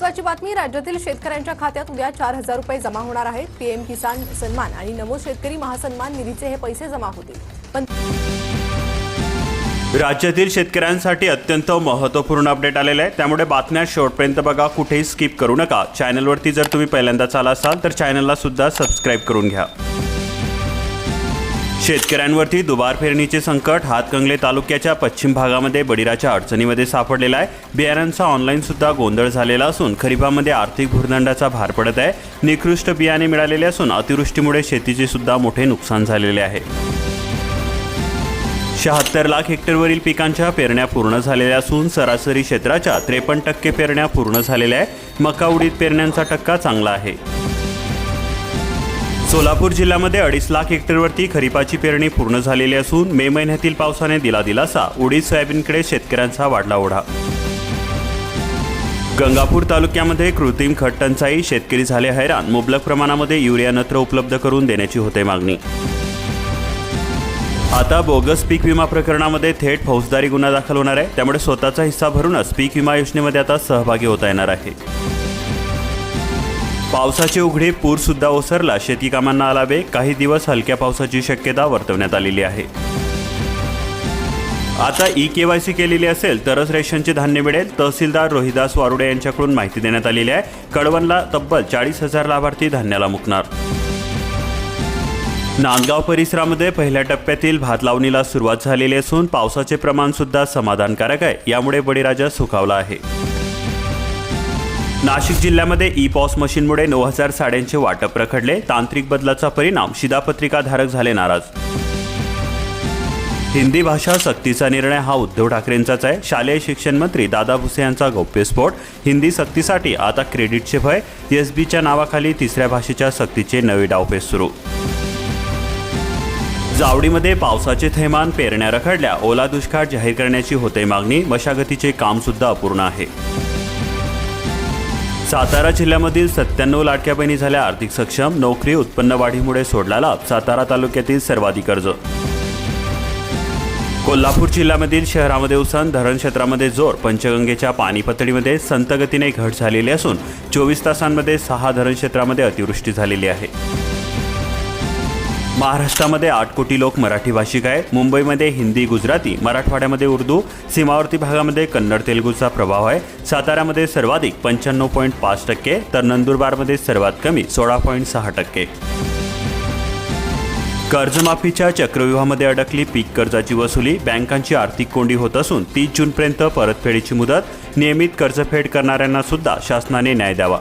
महत्वाची बातमी राज्यातील शेतकऱ्यांच्या खात्यात उद्या चार हजार रुपये जमा होणार आहेत. पीएम किसान सन्मान आणि नमो शेतकरी महासन्मान निधीचे हे पैसे जमा होतील. पण राज्यातील शेतकऱ्यांसाठी अत्यंत महत्त्वपूर्ण अपडेट आलेलं आहे. त्यामुळे बातम्या शेवटपर्यंत बघा. कुठेही स्किप करू नका. चॅनलवरती जर तुम्ही पहिल्यांदाच आला असाल तर चॅनलला सुद्धा सबस्क्राईब करून घ्या. शेतकऱ्यांवरती दुबार पेरणीचे संकट हातकंगले तालुक्याच्या पश्चिम भागामध्ये बडिराच्या अडचणीमध्ये सापडलेला आहे. बियाण्यांचा ऑनलाईन सुद्धा गोंधळ झालेला असून खरीपामध्ये आर्थिक भूर्दंडाचा भार पडत आहे. निकृष्ट बियाणे मिळालेले असून अतिवृष्टीमुळे शेतीचे सुद्धा मोठे नुकसान झालेले आहे. शहात्तर लाख हेक्टरवरील पिकांच्या पेरण्या पूर्ण झालेल्या असून सरासरी क्षेत्राच्या त्रेपन्न टक्के पेरण्या पूर्ण झालेल्या आहे. मका उडीद पेरण्यांचा टक्का चांगला आहे. सोलापूर जिल्ह्यामध्ये अडीच लाख हेक्टरवरती खरीपाची पेरणी पूर्ण झालेली असून मे महिन्यातील पावसाने दिला दिलासा. उडीद सोयाबीनकडे शेतकऱ्यांचा वाढला ओढा. गंगापूर तालुक्यामध्ये कृत्रिम खत टंचाई शेतकरी झाले हैराण. मुबलक प्रमाणामध्ये युरिया नत्र उपलब्ध करून देण्याची होते मागणी. आता बोगस पीक विमा प्रकरणामध्ये थेट फौजदारी गुन्हा दाखल होणार आहे. त्यामुळे स्वतःचा हिस्सा भरूनच पीक विमा योजनेमध्ये आता सहभागी होता येणार आहे. पावसाचे उघडे पूर सुद्धा ओसरला शेती कामांना आला वेग काही दिवस हलक्या पावसाची शक्यता वर्तवण्यात आलेली आहे. आता ई केवायसी केलेली असेल तरच रेशनचे धान्य मिळेल तहसीलदार रोहिदास वारुडे यांच्याकडून माहिती देण्यात आलेली आहे. कळवणला तब्बल चाळीस हजार लाभार्थी धान्याला मुकणार. नांदगाव परिसरामध्ये पहिल्या टप्प्यातील भात लावणीला सुरुवात झालेली असून पावसाचे प्रमाण सुद्धा समाधानकारक आहे. यामुळे बळीराजा सुखावला आहे. नाशिक जिल्ह्यामध्ये ई पॉस मशीनमुळे नऊ हजार साड्यांचे वाटप रखडले. तांत्रिक बदलाचा परिणाम शिधापत्रिकाधारक झाले नाराज. हिंदी भाषा सक्तीचा निर्णय हा उद्धव ठाकरेंचाच आहे. शालेय शिक्षण मंत्री दादा भुसे यांचा गौप्यस्फोट हिंदी सक्तीसाठी आता क्रेडिटचे भय. एस बीच्या नावाखाली तिसऱ्या भाषेच्या सक्तीचे नवे डावपेच सुरू. जावडीमध्ये पावसाचे थैमान पेरण्या रखडल्या. ओला दुष्काळ जाहीर करण्याची होते मागणी. मशागतीचे कामसुद्धा अपूर्ण आहे. सातारा जिल्ह्यामधील सत्त्याण्णव लाडक्या बहिणी झाल्या आर्थिक सक्षम नोकरी उत्पन्न वाढीमुळे सोडला लाभ सातारा तालुक्यातील सर्वाधिक अर्ज कोल्हापूर जिल्ह्यामधील शहरामध्ये उसन धरण क्षेत्रामध्ये जोर पंचगंगेच्या पाणी पातळीमध्ये संतगतीने घट झालेली असून चोवीस तासांमध्ये सहा धरण क्षेत्रामध्ये अतिवृष्टी झालेली आहे. महाराष्ट्रामध्ये आठ कोटी लोक मराठी भाषिक आहेत. मुंबईमध्ये हिंदी गुजराती मराठवाड्यामध्ये उर्दू सीमावर्ती भागामध्ये कन्नड तेलुगूचा प्रभाव आहे. साताऱ्यामध्ये सर्वाधिक पंच्याण्णव पॉईंट पाच टक्के तर नंदुरबारमध्ये सर्वात कमी सोळा पॉईंट सहा टक्के. कर्जमाफीच्या चक्रव्यूहामध्ये अडकली पीक कर्जाची वसुली. बँकांची आर्थिक कोंडी होत असून तीस जूनपर्यंत परतफेडीची मुदत. नियमित कर्जफेड करणाऱ्यांना सुद्धा शासनाने न्याय द्यावा.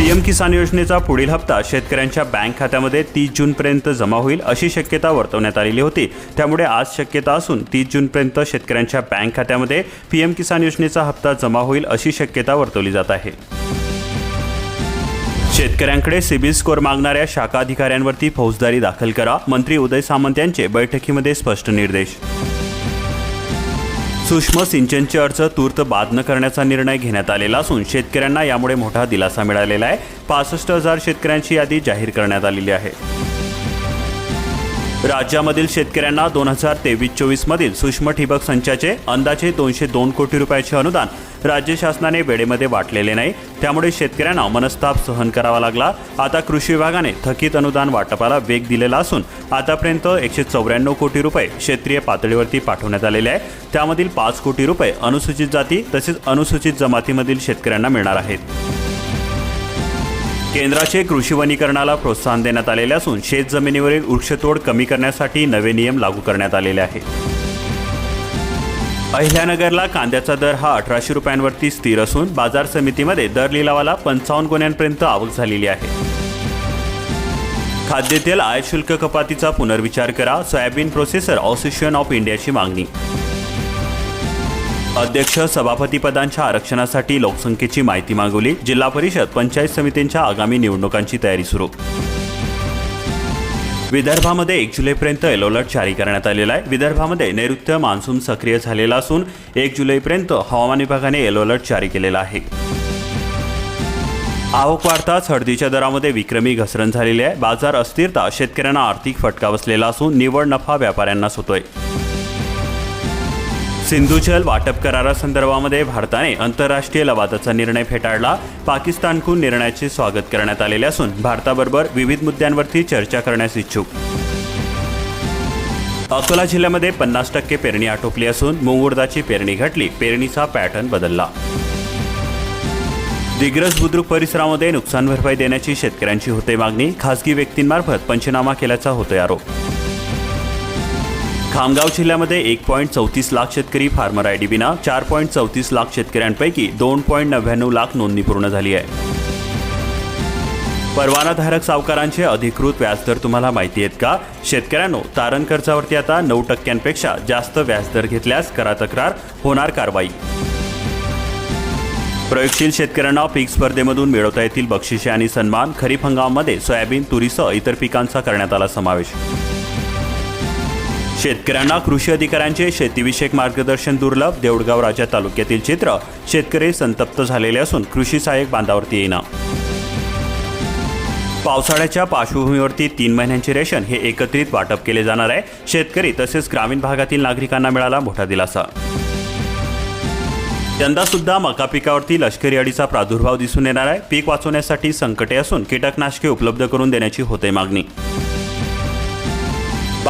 पीएम किसान योजनेचा पुढील हप्ता शेतकऱ्यांच्या बँक खात्यामध्ये तीस जूनपर्यंत जमा होईल अशी शक्यता वर्तवण्यात आलेली होती. त्यामुळे आज शक्यता असून तीस जूनपर्यंत शेतकऱ्यांच्या बँक खात्यामध्ये पीएम किसान योजनेचा हप्ता जमा होईल अशी शक्यता वर्तवली जात आहे. शेतकऱ्यांकडे सिबिल स्कोअर मागणाऱ्या शाखा अधिकाऱ्यांवरती फौजदारी दाखल करा मंत्री उदय सामंत यांचे बैठकीमध्ये स्पष्ट निर्देश. सूक्ष्म सिंचनचे अर्ज तूर्त बाद न करण्याचा निर्णय घेण्यात आलेला असून शेतकऱ्यांना यामुळे मोठा दिलासा मिळालेला आहे. पासष्ट हजार शेतकऱ्यांची यादी जाहीर करण्यात आलेली आहे. राज्यामधील शेतकऱ्यांना दोन हजार तेवीस चोवीसमधील सूक्ष्म ठिबक संचाचे अंदाजे दोनशे दोन कोटी रुपयाचे अनुदान राज्य शासनाने वेळेमध्ये वाटलेले नाही. त्यामुळे शेतकऱ्यांना मनस्ताप सहन करावा लागला. आता कृषी विभागाने थकीत अनुदान वाटपाला वेग दिलेला असून आतापर्यंत एकशे चौऱ्याण्णव कोटी रुपये क्षेत्रीय पातळीवरती पाठवण्यात आलेले आहे. त्यामधील पाच कोटी रुपये अनुसूचित जाती तसेच अनुसूचित जमातीमधील शेतकऱ्यांना मिळणार आहेत. केंद्राचे कृषी वनीकरणाला प्रोत्साहन देण्यात आलेले असून शेत जमिनीवरील वृक्षतोड कमी करण्यासाठी नवे नियम लागू करण्यात आलेले आहेत. अहिल्यानगरला कांद्याचा दर हा अठराशे रुपयांवरती स्थिर असून बाजार समितीमध्ये दर लिलावाला पंचावन्न गुन्ह्यांपर्यंत आवक झालेली आहे. खाद्यतेल आयात शुल्क कपातीचा पुनर्विचार करा सोयाबीन प्रोसेसर असोसिएशन ऑफ इंडियाची मागणी अध्यक्ष सभापती पदांच्या आरक्षणासाठी लोकसंख्येची माहिती मागवली. जिल्हा परिषद पंचायत समितींच्या आगामी निवडणुकांची तयारी सुरू. विदर्भामध्ये एक जुलैपर्यंत येलो अलर्ट जारी करण्यात आलेला आहे. विदर्भामध्ये नैऋत्य मान्सून सक्रिय झालेला असून एक जुलैपर्यंत हवामान विभागाने येलो अलर्ट जारी केलेला आहे. आवक वाढताच हळदीच्या दरामध्ये विक्रमी घसरण झालेली आहे. बाजार अस्थिरता शेतकऱ्यांना आर्थिक फटका बसलेला असून निवड नफा व्यापाऱ्यांनाच होतोय सिंधुचल वाटप करारासंदर्भामध्ये भारताने आंतरराष्ट्रीय लवादाचा निर्णय फेटाळला. पाकिस्तानकडून निर्णयाचे स्वागत करण्यात आलेले असून भारताबरोबर विविध मुद्द्यांवरती चर्चा करण्यास इच्छुक. अकोला जिल्ह्यामध्ये पन्नास टक्के पेरणी आटोपली असून मुंगुर्दाची पेरणी घटली. पेरणीचा पॅटर्न बदलला. दिग्रस बुद्रुक परिसरामध्ये नुकसान भरपाई देण्याची शेतकऱ्यांची होते मागणी. खासगी व्यक्तींमार्फत पंचनामा केल्याचा होतोय आरोप. खामगाव जिल्ह्यामध्ये एक पॉईंट चौतीस लाख शेतकरी फार्मर आय डी विना चार पॉईंट चौतीस लाख शेतकऱ्यांपैकी दोन पॉईंट नव्याण्णव लाख नोंदणी पूर्ण झाली आहे. परवानाधारक सावकारांचे अधिकृत व्याजदर तुम्हाला माहिती आहेत का? शेतकऱ्यांनो तारण कर्जावरती आता नऊ टक्क्यांपेक्षा जास्त व्याजदर घेतल्यास करा तक्रार होणार कारवाई. प्रयोगशील शेतकऱ्यांना पीक स्पर्धेमधून मिळवता येतील बक्षिसे आणि सन्मान खरीप हंगामामध्ये सोयाबीन तुरीसह इतर पिकांचा करण्यात आला समावेश. शेतकऱ्यांना कृषी अधिकाऱ्यांचे शेतीविषयक मार्गदर्शन दुर्लभ देऊळगाव राजा तालुक्यातील चित्र शेतकरी संतप्त झालेले असून कृषी सहाय्यक बांधावरती येईना पावसाळ्याच्या पार्श्वभूमीवरती तीन महिन्यांचे रेशन हे एकत्रित वाटप केले जाणार आहे. शेतकरी तसेच ग्रामीण भागातील नागरिकांना मिळाला मोठा दिलासा. यंदा सुद्धा मका पिकावरती लष्करी अडीचा प्रादुर्भाव दिसून येणार आहे. पीक वाचवण्यासाठी संकटे असून कीटकनाशके उपलब्ध करून देण्याची होते मागणी.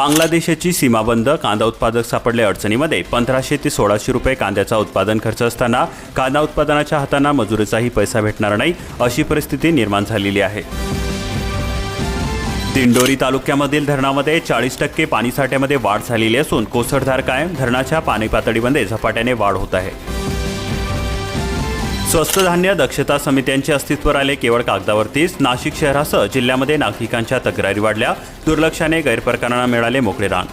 बांगलादेशाची सीमाबंद कांदा उत्पादक सापडले अडचणीमध्ये. पंधराशे ते सोळाशे रुपये कांद्याचा उत्पादन खर्च असताना कांदा उत्पादनाच्या हातांना मजुरीचाही पैसा भेटणार नाही अशी परिस्थिती निर्माण झालेली आहे. दिंडोरी तालुक्यामधील धरणामध्ये चाळीस टक्के पाणीसाठ्यामध्ये वाढ झालेली असून कोसळधार कायम धरणाच्या पाणी पातळीमध्ये झपाट्याने वाढ होत आहे. स्वस्त धान्य दक्षता समित्यांचे अस्तित्व राहिले केवळ कागदावरतीच. नाशिक शहरासह जिल्ह्यामध्ये नागरिकांच्या तक्रारी वाढल्या. दुर्लक्षाने गैरप्रकारांना मिळाले मोकळे रान.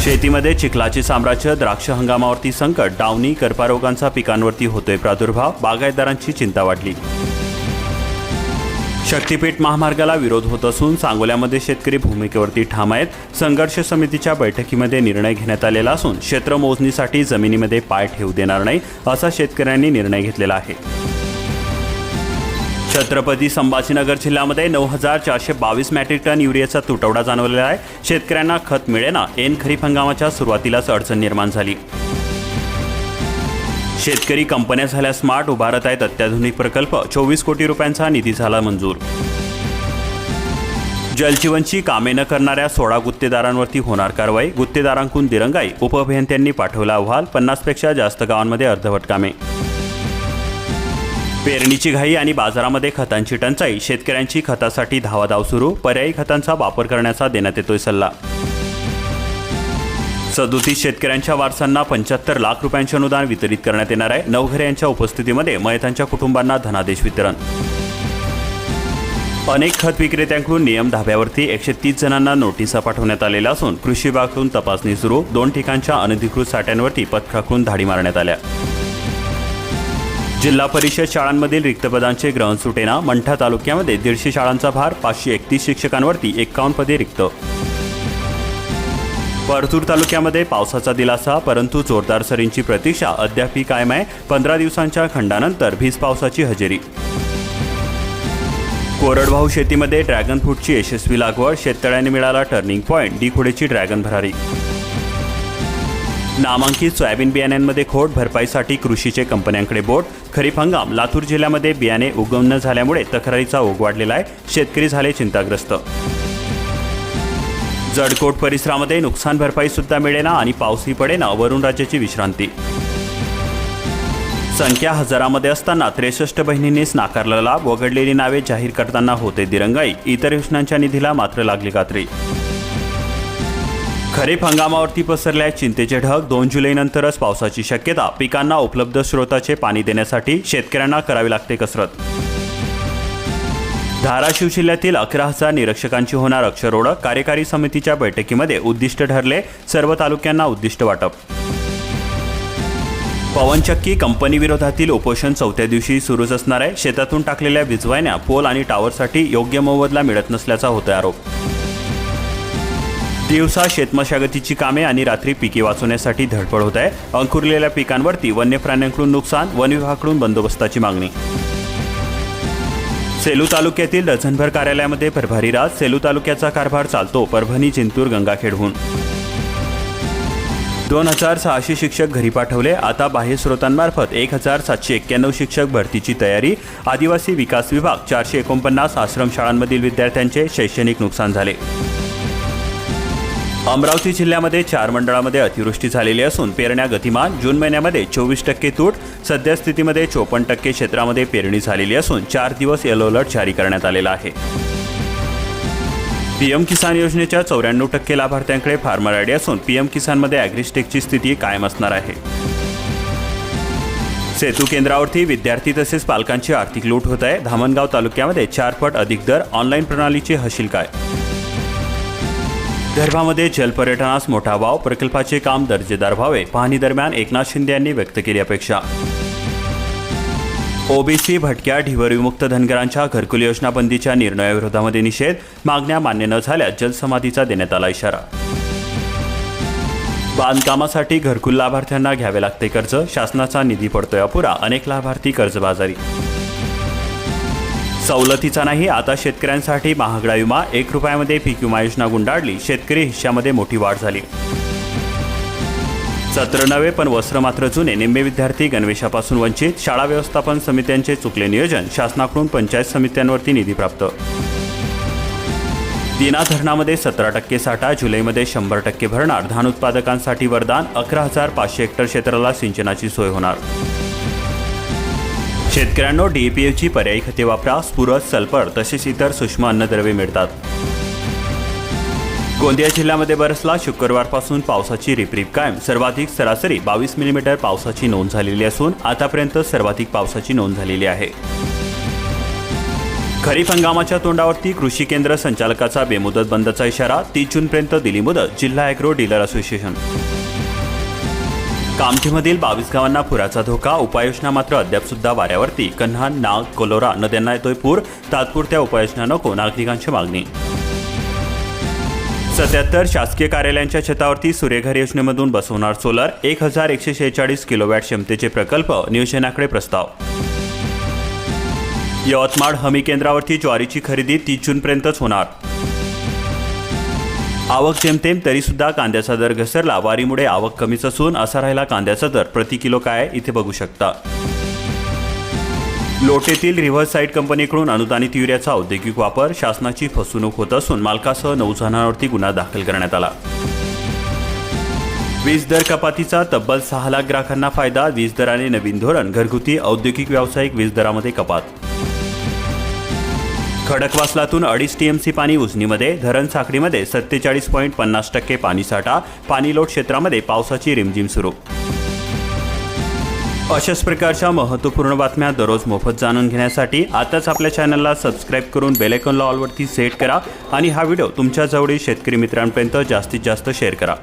शेतीमध्ये चिखलाचे साम्राज्य द्राक्ष हंगामावरती संकट डावणी कर्पारोगांचा पिकांवरती होतोय प्रादुर्भाव बागायतदारांची चिंता वाढली. शक्तीपीठ महामार्गाला विरोध होत असून सांगोल्यामध्ये शेतकरी भूमिकेवरती ठाम आहेत. संघर्ष समितीच्या बैठकीमध्ये निर्णय घेण्यात आलेला असून क्षेत्र मोजणीसाठी जमिनीमध्ये पाय ठेवू देणार नाही असा शेतकऱ्यांनी निर्णय घेतलेला आहे. छत्रपती संभाजीनगर जिल्ह्यामध्ये नऊ हजार चारशे बावीस मॅट्रिक टन युरियाचा तुटवडा जाणवलेला आहे. शेतकऱ्यांना खत मिळेना ऐन खरीप हंगामाच्या सुरुवातीलाच अडचण निर्माण झाली. शेतकरी कंपन्या झाल्या स्मार्ट उभारत आहेत अत्याधुनिक प्रकल्प. चोवीस कोटी रुपयांचा निधी झाला मंजूर. जलजीवनची कामे न करणाऱ्या सोळा गुत्तेदारांवरती होणार कारवाई. गुत्तेदारांकडून दिरंगाई. उपअभियंत्यांनी पाठवला अहवाल. पन्नासपेक्षा जास्त गावांमध्ये अर्धवट कामे पेरणीची घाई आणि बाजारामध्ये खतांची टंचाई. शेतकऱ्यांची खतासाठी धावाधाव सुरू. पर्यायी खतांचा वापर करण्याचा देण्यात येतोय सल्ला. सदोतीस शेतकऱ्यांच्या वारसांना पंच्याहत्तर लाख रुपयांचे अनुदान वितरित करण्यात येणार आहे. नवघरे यांच्या उपस्थितीमध्ये मयतांच्या कुटुंबांना धनादेश वितरण. अनेक खत विक्रेत्यांकडून नियम धाब्यावरती एकशे तीस जणांना नोटिसा पाठवण्यात आलेल्या असून कृषी विभागाकडून तपासणी सुरू. दोन ठिकाणच्या अनधिकृत साठ्यांवरती पथकाकडून धाडी मारण्यात आल्या. जिल्हा परिषद शाळांमधील रिक्तपदांचे ग्रहण सुटेना. मंठा तालुक्यामध्ये दीडशे शाळांचा भार पाचशे एकतीस शिक्षकांवरती एक्कावन्न पदे रिक्त. परतूर तालुक्यामध्ये पावसाचा दिलासा परंतु जोरदार सरींची प्रतीक्षा अद्यापही कायम आहे. पंधरा दिवसांच्या खंडानंतर भीज पावसाची हजेरी. कोरडवाहू शेतीमध्ये ड्रॅगन फ्रूटची यशस्वी लागवड शेततळ्याने मिळाला टर्निंग पॉईंट डिखोडेची ड्रॅगन भरारी. नामांकित सोयाबीन बियाण्यांमध्ये खोट भरपाईसाठी कृषीचे कंपन्यांकडे बोट. खरीप हंगाम लातूर जिल्ह्यामध्ये बियाणे उगवण न झाल्यामुळे तक्रारीचा ओघ वाढलेला आहे. शेतकरी झाले चिंताग्रस्त. जडकोट परिसरामध्ये नुकसान भरपाई सुद्धा मिळेना आणि पाऊसही पडेना वरुण राज्याची विश्रांती. संख्या हजारामध्ये असताना त्रेसष्ट बहिणींनीच नाकारला लाभ वगडलेली नावे जाहीर करताना होते दिरंगाई. इतर योजनांच्या निधीला मात्र लागली कात्री खरीप हंगामावरती पसरल्या चिंतेचे ढग दोन जुलैनंतरच पावसाची शक्यता पिकांना उपलब्ध स्रोताचे पाणी देण्यासाठी शेतकऱ्यांना करावी लागते कसरत. धाराशिव जिल्ह्यातील अकरा हजार निरीक्षकांची होणार अक्षर कार्यकारी समितीच्या बैठकीमध्ये उद्दिष्ट ठरले सर्व तालुक्यांना उद्दिष्ट वाटप. पवनचक्की कंपनी विरोधातील उपोषण चौथ्या दिवशी सुरूच असणार आहे. शेतातून टाकलेल्या विजवायन्या पोल आणि टावरसाठी योग्य मोबदला मिळत नसल्याचा होतो आरोप. दिवसा शेतमशागतीची कामे आणि रात्री पिके वाचवण्यासाठी धडपड होत आहे. अंकुरलेल्या पिकांवरती वन्य प्राण्यांकडून नुकसान वन विभागाकडून बंदोबस्ताची मागणी. सेलू तालुक्यातील डझनभर कार्यालयामध्ये प्रभारी राज सेलू तालुक्याचा कारभार चालतो परभणी जिंतूर गंगाखेडहून. दोन हजार सहाशे शिक्षक घरी पाठवले आता बाह्य स्रोतांमार्फत एक हजार सातशे एक्क्याण्णव शिक्षक भरतीची तयारी आदिवासी विकास विभाग चारशे एकोणपन्नास आश्रमशाळांमधील विद्यार्थ्यांचे शैक्षणिक नुकसान झाले. अमरावती जिल्ह्यामध्ये चार मंडळामध्ये अतिवृष्टी झालेली असून पेरण्या गतिमान जून महिन्यामध्ये चोवीस टक्के तूट सद्यस्थितीमध्ये चोपन्न टक्के क्षेत्रामध्ये पेरणी झालेली असून चार दिवस येलो अलर्ट जारी करण्यात आलेला आहे. पीएम किसान योजनेच्या चौऱ्याण्णव टक्के लाभार्थ्यांकडे फार्मर आयडी असून पीएम किसानमध्ये अॅग्रिस्टेकची स्थिती कायम असणार आहे. सेतू केंद्रावरती विद्यार्थी तसेच पालकांची आर्थिक लूट होत आहे. धामणगाव तालुक्यामध्ये चारपट अधिक दर ऑनलाईन प्रणालीची हशील काय? विदर्भामध्ये जलपर्यटनास मोठा वाव प्रकल्पाचे काम दर्जेदार व्हावे पाहणी दरम्यान एकनाथ शिंदे यांनी व्यक्त केली अपेक्षा. ओबीसी भटक्या ढिवरविमुक्त धनगरांच्या घरकुल योजना बंदीच्या निर्णयाविरोधामध्ये निषेध मागण्या मान्य न झाल्यास जलसमाधीचा देण्यात आला इशारा. बांधकामासाठी घरकुल लाभार्थ्यांना घ्यावे लागते कर्ज शासनाचा निधी पडतोय अपुरा अनेक लाभार्थी कर्जबाजारी. सवलतीचा नाही आता शेतकऱ्यांसाठी महागडा विमा. एक रुपयामध्ये पीक विमा योजना गुंडाळली. शेतकरी हिश्श्यामध्ये मोठी वाढ झाली. सत्र नवे पण वस्त्र मात्र जुने. निम्मे विद्यार्थी गणवेशापासून वंचित. शाळा व्यवस्थापन समित्यांचे चुकले नियोजन. शासनाकडून पंचायत समित्यांवरती निधी प्राप्त. दिना धरणामध्ये सतरा टक्के साठा जुलैमध्ये शंभर टक्के भरणार. धान उत्पादकांसाठी वरदान. अकरा हजार पाचशे हेक्टर क्षेत्राला सिंचनाची सोय होणार. शेतकऱ्यांनो डीएपीएची पर्यायी खते वापरा स्फुरद सल्फर तसेच इतर सूक्ष्म अन्नद्रव्ये मिळतात. गोंदिया जिल्ह्यामध्ये बरसला शुक्रवारपासून पावसाची रिपरिप कायम. सर्वाधिक सरासरी बावीस मिलीमीटर पावसाची नोंद झालेली असून आतापर्यंत सर्वाधिक पावसाची नोंद झालेली आहे. खरीप हंगामाच्या तोंडावरती कृषी केंद्र संचालकाचा बेमुदत बंदचा इशारा तीस जूनपर्यंत दिली मुदत जिल्हा अॅग्रो डीलर असोसिएशन. कामठीमधील बावीस गावांना पुराचा धोका उपाययोजना मात्र अद्याप सुद्धा वाऱ्यावरती. कन्हा नाग कोलोरा नद्यांना येतोय पूर तात्पुरत्या उपाययोजना नको नागरिकांची मागणी. सत्याहत्तर शासकीय कार्यालयांच्या छतावरती सूर्यघर योजनेमधून बसवणार सोलर एक हजार एकशे शेहेचाळीस किलोवॅट क्षमतेचे प्रकल्प नियोजनाकडे प्रस्ताव. यवतमाळ हमी केंद्रावरती ज्वारीची खरेदी तीस जूनपर्यंतच होणार. आवक जेमतेम तरी सुद्धा कांद्याचा दर घसरला. वारीमुळे आवक कमीच असून असा राहिला कांद्याचा दर. प्रति किलो काय इथे बघू शकता. लोटेतील रिव्हर्स साईड कंपनीकडून अनुदानित युरियाचा औद्योगिक वापर शासनाची फसवणूक होत असून मालकासह नऊ जणांवरती गुन्हा दाखल करण्यात आला. वीज दर कपातीचा तब्बल सहा लाख ग्राहकांना फायदा. वीज दराने नवीन धोरण घरगुती औद्योगिक व्यावसायिक वीज दरामध्ये कपात. खडकवासलातून अडीच टीएमसी पाणी उजनीमध्ये धरण साखळीमध्ये सत्तेचाळीस पॉईंट पन्नास टक्के पाणीसाठा पाणीलोट क्षेत्रामध्ये पावसाची रिमझिम सुरू. अशाच प्रकारच्या महत्त्वपूर्ण बातम्या दररोज मोफत जाणून घेण्यासाठी आताच आपल्या चॅनलला सबस्क्राईब करून बेलेकॉनला ऑलवरती सेट करा आणि हा व्हिडिओ तुमच्या जवळील शेतकरी मित्रांपर्यंत जास्तीत जास्त शेअर करा.